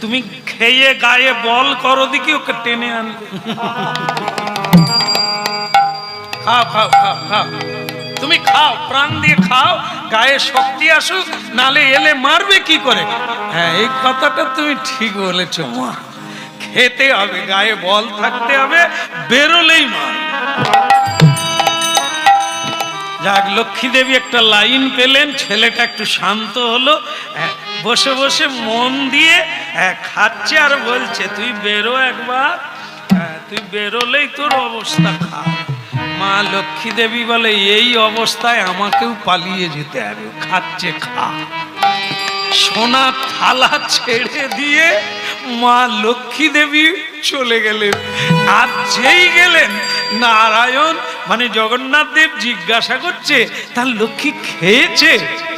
তুমি খেয়ে গায়ে বল করো দেখি ওকে টেনে আন। খাও খাও খাও খাও। তুমি খাও প্রাণ দিয়ে খাও গায়ে শক্তি আসুক নালে এলে মারবে কি করে? হ্যাঁ এই কথাটা তুমি ঠিক বলেছ মা। খেতে হবে গায়ে বল থাকতে হবে বেরোলেই মা। যাক লক্ষ্মী দেবী একটা লাইন পেলেন ছেলেটা একটু শান্ত হলো। হ্যাঁ, বসে বসে মন দিয়ে খাচ্ছে আর বলছে তুই বেরো একবার। হ্যাঁ, তুই বেরোলেই তোর অবস্থা খারাপ। মা লক্ষ্মী দেবী বলে এই অবস্থায় আমাকেও পালিয়ে যেতে হবে খাচ্ছে খা। সোনা থালা ছেড়ে দিয়ে মা লক্ষ্মী দেবী চলে গেলেন। আর যেই গেলেন নারায়ণ মানে জগন্নাথ দেব জিজ্ঞাসা করছে তার লক্ষ্মী খেয়েছে?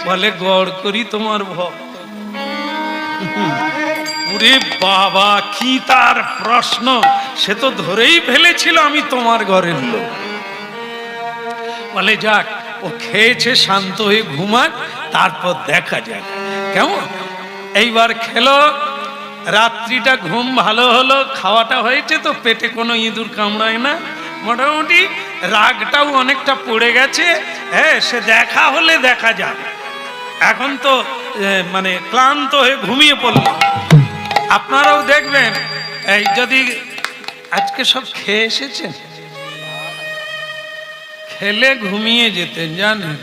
বলে গড় করি তোমার ভক্ত। বাবা, কি তার প্রশ্ন? সে তো ধরেই ফেলেছিল আমি তোমার ঘরের লোক। বলে যাক, ও খেয়েছে, শান্ত হয়ে ঘুমাক, তারপর দেখা যাক। কেমন? এইবার খেলো, রাত্রিটা ঘুম ভালো হলো, খাওয়াটা হয়েছে তো, পেটে কোনো ইঁদুর কামড়ায় না। মোটামুটি রাগটাও অনেকটা পড়ে গেছে। হ্যাঁ সে দেখা হলে দেখা যাবে। এখন তো মানে ক্লান্ত হয়ে ঘুমিয়ে পড়ল। আপনারাও দেখবেন এই যদি আজকে সব খেয়ে এসেছেন? খেলে ঘুমিয়ে যেতেন জানেন?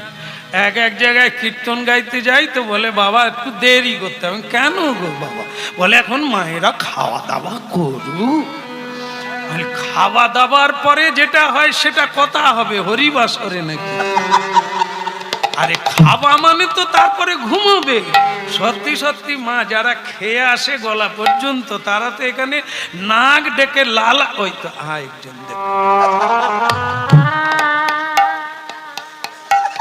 এক এক জায়গায় কীর্তন গাইতে যাই তো বলে বাবা একটু দেরি করতে হবে। কেন গো বাবা? বলে এখন মায়েরা খাওয়া দাওয়া বলে, খাওয়া দাওয়ার পরে যেটা হয় সেটা কথা হবে হরিবাসরে নাকি? আরে খাওয়া মানে তো তারপরে ঘুমাবে। সত্যি সত্যি, মা, যারা খেয়ে আসে গলা পর্যন্ত, তারা তো এখানে নাক ডেকে লাল, ওই তো হ্যাঁ একজন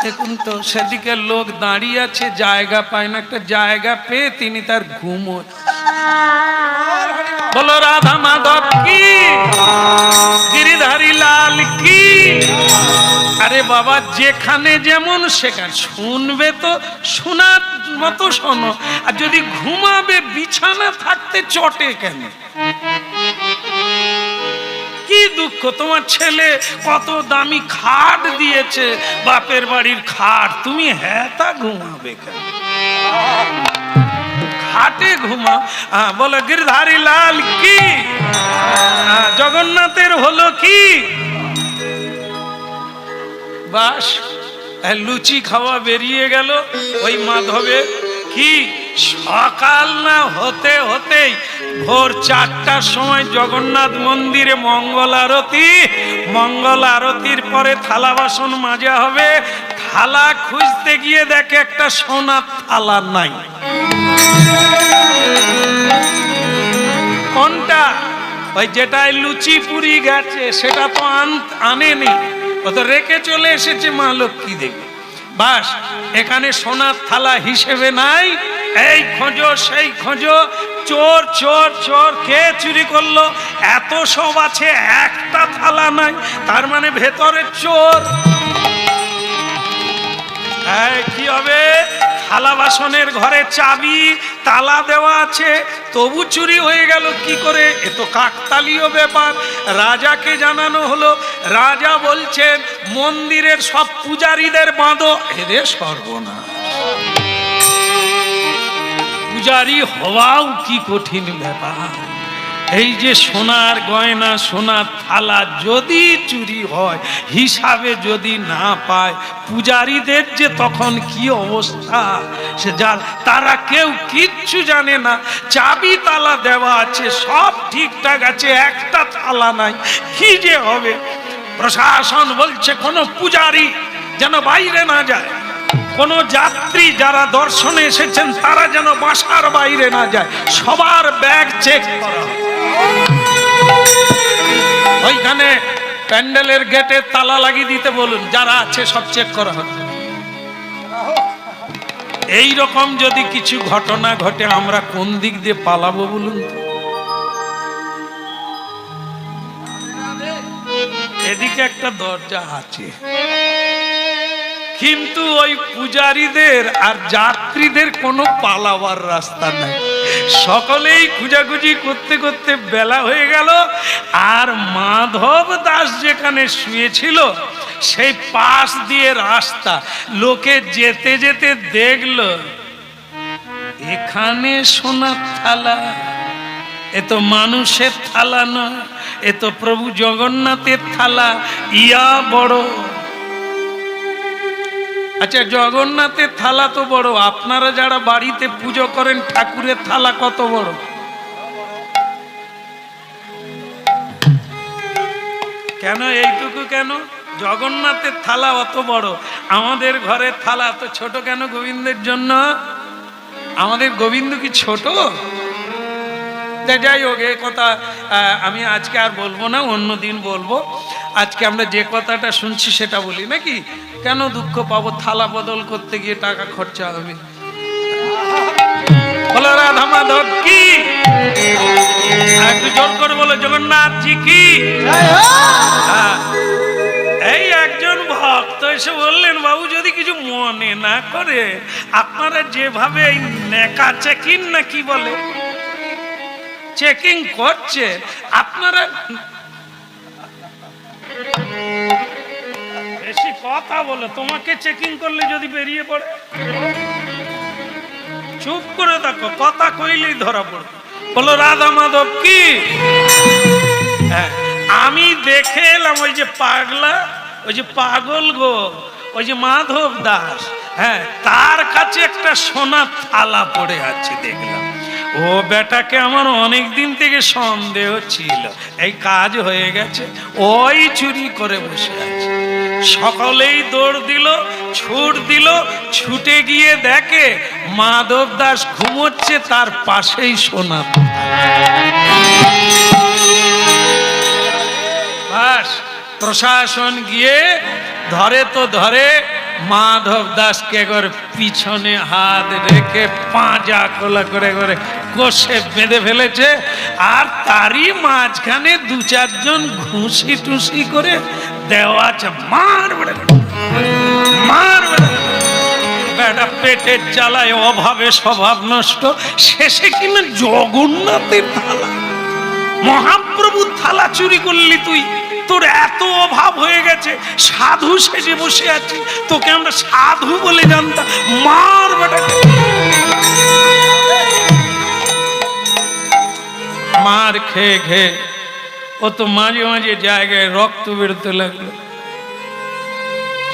দেখুন তো, সেদিকে লোক দাঁড়িয়ে আছে, জায়গা পায় না, একটা জায়গা পেয়ে তিনি তার ঘুম বলো রাধা মাধব কি? গিরিধারী লাল কি? আরে বাবা, যেখানে যেমন সেখানে। শুনবে তো, শোনার মতো শোনো। আর যদি ঘুমাবে, বিছানা থাকতে চটে কেন? কি দুঃখ, তোমার ছেলে কত দামি খাট দিয়েছে, বাপের বাড়ির খাট। তুমি হ্যাঁ তা ঘুমাবে কেন? খাটে ঘুমা। বলো, গিরধারী লাল কি? জগন্নাথের হলো কি? বাস আহ, লুচি খাওয়া বেরিয়ে গেল। ওই মাধবে কি? সকাল না হতে হতেই ভোর চারটার সময় জগন্নাথ মন্দিরে মঙ্গল আরতি মঙ্গল আরতির পরে থালা বাসন মাজা হবে। থালা খুঁজতে গিয়ে দেখে একটা সোনার থালা নাই। কোনটা? ওই যেটায় লুচি পুরি গেছে সেটা তো আন- আনেনি। ও তো রেখে চলে এসেছে মা লক্ষ্মী দেবী। বাস, এখানে সোনার থালা হিসেবে নাই, এই খোঁজো, সেই খোঁজো, চোর চোর চোর, কে চুরি করল? এত সব আছে, একটা থালা নাই, তার মানে ভেতরে চোর। কি হবে? থালা বাসনের ঘরে চাবি, তালা দেওয়া আছে, তবু চুরি হয়ে গেল কি করে? এ তো কাকতালীয় ব্যাপার। রাজাকে জানানো হলো, রাজা বলছেন, মন্দিরের সব পূজারীদের বাঁধো। এরে সর্বনা পূজারী হওয়াও কি কঠিন ব্যাপার। এই যে সোনার গয়না, সোনার থালা যদি চুরি হয়, হিসাবে যদি না পায়, পূজারীদের যে তখন কি অবস্থা? সে যার, তারা কেউ কিচ্ছু জানে না। চাবি, তালা দেওয়া আছে, সব ঠিকঠাক আছে, একটা তালা নাই, কি যে হবে? প্রশাসন বলছে, কোনো পূজারি যেন বাইরে না যায়। কোনো যাত্রী যারা দর্শনে এসেছেন, তারা যেন বাসার বাইরে না যায়। সবার ব্যাগ চেক করা। ওইখানে প্যান্ডেলের গেটে তালা লাগিয়ে দিতে বলুন, যারা আছে সব চেক করা হবে। এই রকম যদি কিছু ঘটনা ঘটে, আমরা কোন দিক দিয়ে পালাবো বলুন এদিকে একটা দরজা আছে। কিন্তু ওই পূজারীদের আর যাত্রীদের কোনো পালাবার রাস্তা নাই। সকলেই খুঁজাখুঁজি করতে করতে বেলা হয়ে গেল, আর মাধব দাস যেখানে শুয়েছিল, সেই পাশ দিয়ে রাস্তা, লোকে যেতে যেতে দেখল, এখানে সোনার থালা। এ তো মানুষের থালা না এ তো প্রভু জগন্নাথের থালা। ইয়া বড় আচ্ছা জগন্নাথের থালা তো বড়। আপনারা যারা বাড়িতে পুজো করেন, ঠাকুরের থালা কত বড়? কেন, এইটুকু কেন? জগন্নাথের থালা অত বড়। আমাদের ঘরের থালা এত ছোট কেন গোবিন্দের জন্য? আমাদের গোবিন্দ কি ছোট? তা যাই হোক, এ কথা আমি আজকে আর বলব না, অন্য দিন বলব। আজকে আমরা যে কথাটা শুনছি সেটা বলি নাকি? কেন দুঃখ পাবো? থালা বদল করতে গিয়ে টাকা খরচা হবে। বলো রাধা মাধব কি? একটু জোর করে বলো জগন্নাথ জি কি? হ্যাঁ। এই একজন ভক্ত এসে বললেন বাবু যদি কিছু মনে না করে আপনারা যেভাবে এই নেকা চেকিং না কি বলে? চেকিং করছে আপনারা বেশি কথা বলে তোমাকে চেকিং করলে যদি বেরিয়ে পড়ে। চুপ করে দেখো কথা কইলেই ধরা পড়বে। বলো রাধা মাধব কি? হ্যাঁ, আমি দেখে এলাম ওই যে পাগলা ওই যে পাগল গো ওই যে মাধব দাস। হ্যাঁ তার কাছে একটা সোনা থালা পড়ে আছে দেখলাম। ও বেটাকে আমার অনেক দিন থেকে সন্দেহ ছিল। এই কাজ হয়ে গেছে ওই চুরি করে বসে আছে। সকলেই দৌড় দিল, ছুট দিল, ছুটে গিয়ে দেখে মাধব দাস ঘুমোচ্ছে তার পাশেই সোনা প্রশাসন গিয়ে ধরে তো ধরে মাধব দাসকে একবার পিছনে হাত রেখে পাঁজা খোলা করে করে কষে বেঁধে ফেলেছে। আর তারই মাঝখানে দু চারজন ঘুষি টুসি করে দেওয়া আছে মার বেটা পেটের অভাবে স্বভাব নষ্ট। শেষে কিনা জগন্নাথের থালা? মহাপ্রভুর থালা চুরি করলি তুই। তোর এত অভাব হয়ে গেছে। সাধু সেজে বসে আছি। তোকে আমরা সাধু বলে জানতাম। মার বেটাকে মার খেয়ে খেয়ে ও তো মাঝে মাঝে জায়গায় রক্ত বেরোতে লাগল।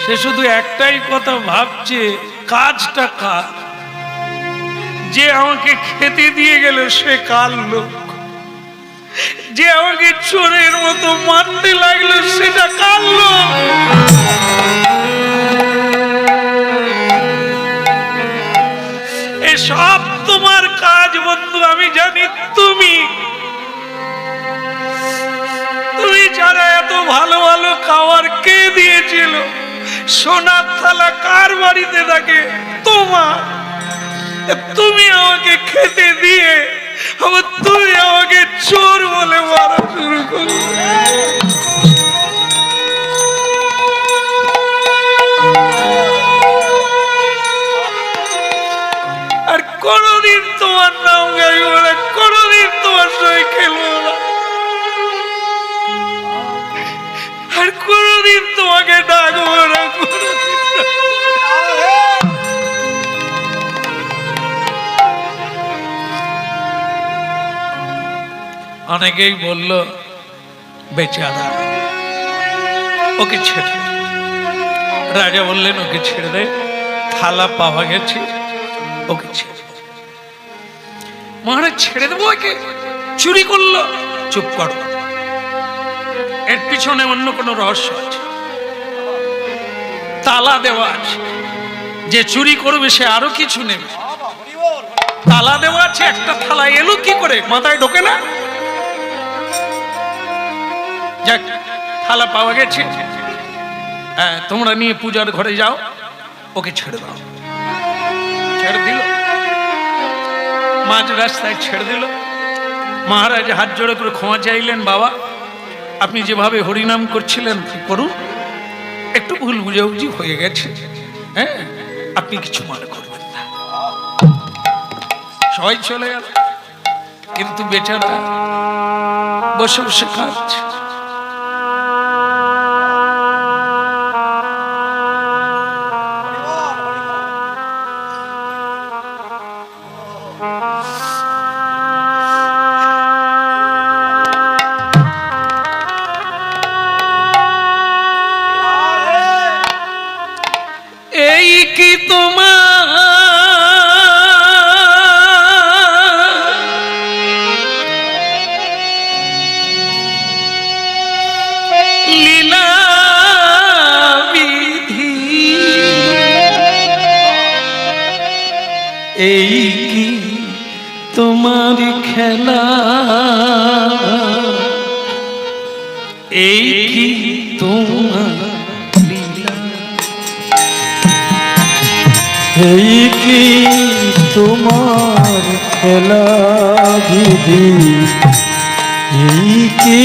সে শুধু একটাই কথা ভাবছে, কাজটা কার? যে আমাকে খেতে দিয়ে গেল সে কার লোক? যে আমাকে চোরের মতো মারতে লাগল সেটা কার লোক? এসব তোমার কাজ বন্ধু, আমি জানি তুমি যারা এত ভালো ভালো খাবার কে দিয়েছিল? সোনার থালা কার বাড়িতে থাকে? তোমা তুমি আমাকে খেতে দিয়ে, আবার তুমি আমাকে চোর বলে মারা শুরু করলে। অনেকেই বলল, বেচারা, ওকে ছেড়ে রাজা বললেন, ওকে ছেড়ে দে, থালা পাওয়া গেছে, ওকে ছেড়ে মহারাজ ছেড়ে দেবো ওকে, চুরি করল, চুপ কর। এর পিছনে অন্য কোনো রহস্য আছে। তালা দেওয়া আছে। যে চুরি করবে, সে আরও কিছু নেবে। তালা দেওয়া আছে, একটা থালা এলো কি করে? মাথায় ঢোকে না? যাক, থালা পাওয়া গেছে। হ্যাঁ তোমরা নিয়ে পূজার ঘরে যাও, ওকে ছেড়ে দাও। ছেড়ে দিল। মাঝ রাস্তায় ছেড়ে দিল। মহারাজ হাত জোড়ে করে ক্ষমা চাইলেন, বাবা। আপনি যেভাবে হরিনাম করছিলেন, কি করুন? একটু ভুল বুঝাবুঝি হয়ে গেছে। হ্যাঁ আপনি কিছু মনে করবেন না। সবাই চলে গেল। কিন্তু বেচারা বসে বসে খাচ্ছে তোমার বিধি এই কি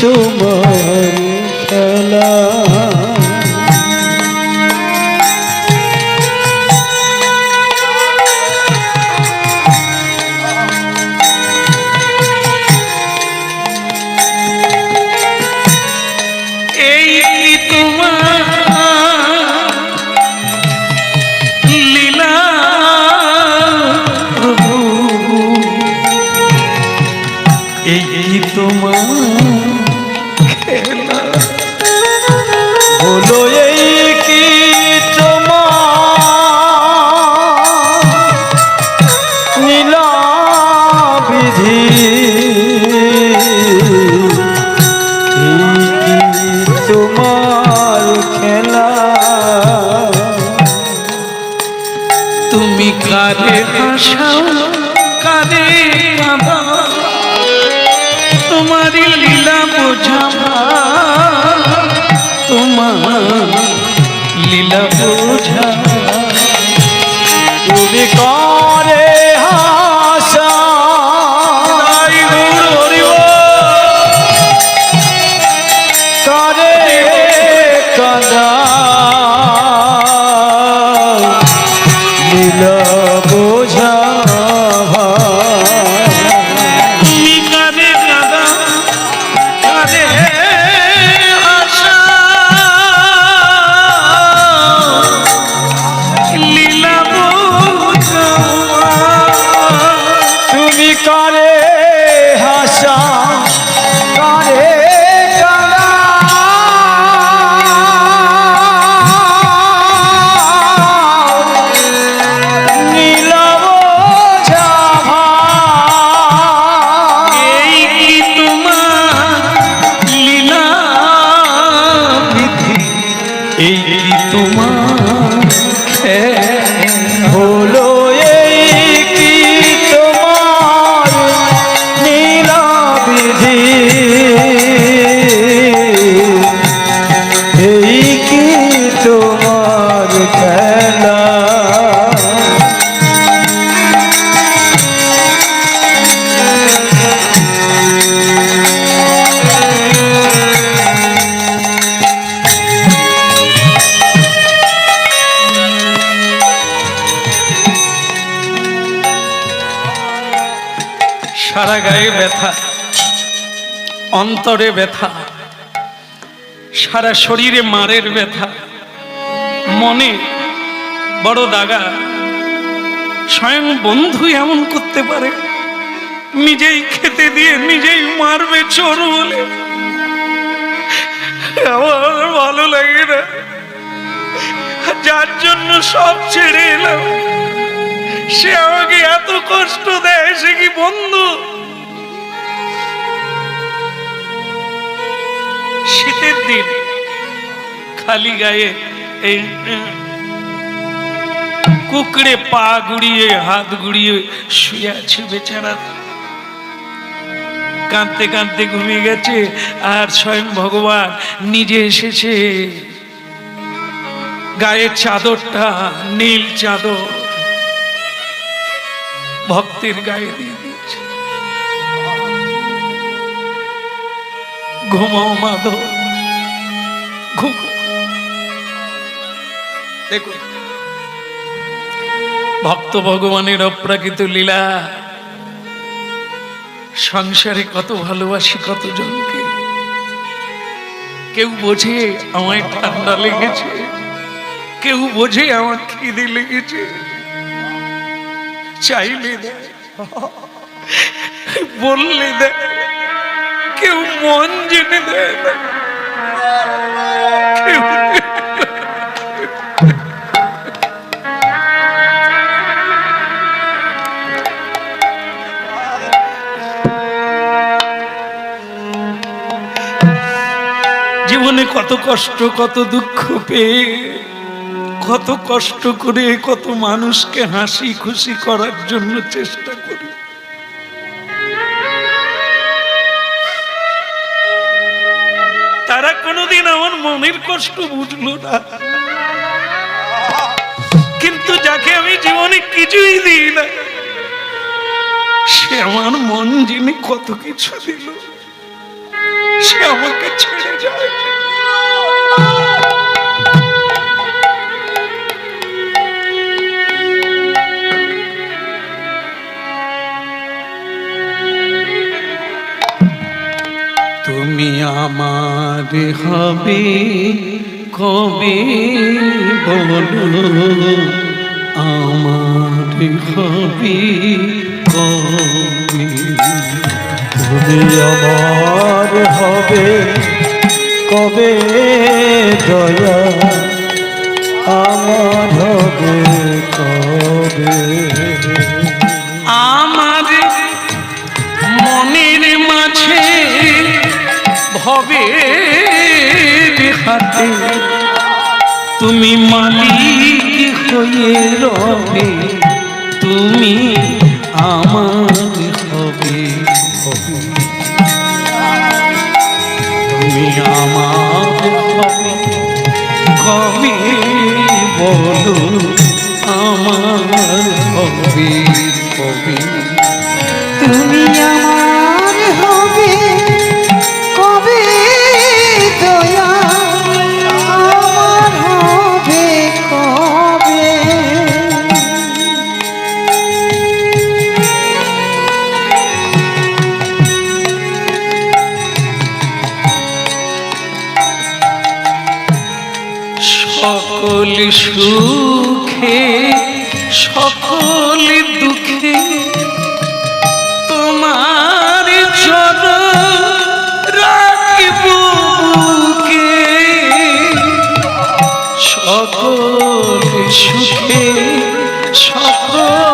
তোমার খেলা? অন্তরে ব্যথা, সারা শরীরে মারের ব্যথা, মনে বড় দাগা। স্বয়ং বন্ধু এমন করতে পারে, নিজেই খেতে দিয়ে নিজেই মারবে চোর বলে। আমার ভালো লাগে না, যার জন্য সব ছেড়ে এলাম। সে আমাকে এত কষ্ট দেয়, সে কি বন্ধু? শীতের দিন। খালি গায়ে এই কুকড়ে পা গুড়িয়ে, হাত গুড়িয়ে শুয়ে আছে বেচারা। কাঁদতে কাঁদতে ঘুমিয়ে গেছে, আর স্বয়ং ভগবান নিজে এসেছে। গায়ের চাদরটা, নীল চাদর, ভক্তের গায়ে দিয়ে দিয়েছে। ঘুমাও মাধব, ঘুম। দেখুন, ভক্ত ভগবানের অপ্রাকৃত লীলা, সংসারে কত ভালোবাসি, কতজনকে। কেউ বোঝে আমায় ঠান্ডা লেগেছে, কেউ বোঝে আমার খিদে লেগেছে। চাইলে বললে দেয়, কেউ মন জীবনে কত কষ্ট, কত দুঃখ পেয়ে, কত কষ্ট করে কত মানুষকে হাসি খুশি করার জন্য চেষ্টা মনের কষ্ট বুঝলো না। কিন্তু যাকে আমি জীবনে কিছুই দিই না, সে আমার মন যিনি কত কিছু দিল। সে আমাকে ছেড়ে যায়। তুমি আমার হবে কবে বলো? আমার হবে কবে? তুমি আমার হবে কবে দয়া? আমার হবে কবে? হাতে তুমি মালিক হয়ে রবে, তুমি আমার হবে। তুমি আমার হবে। কবে বলো, আমার হবে। কবে সকল সুখে সকল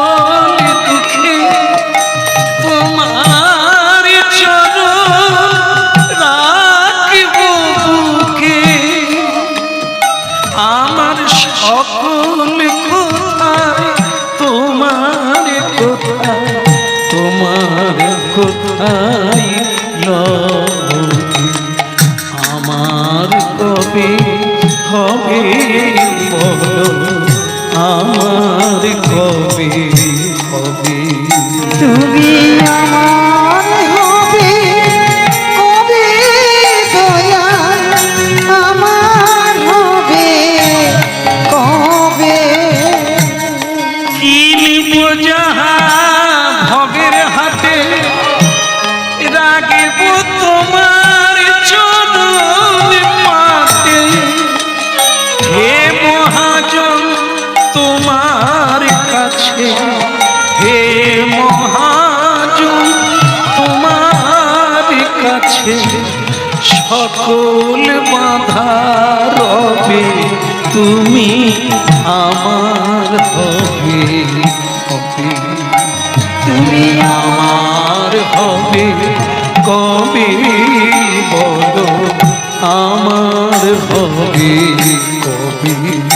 সকল বাধা রবে, তুমি আমার হবে হবে। তুমি আমার হবে, কবি বলো, আমার হবে, কবে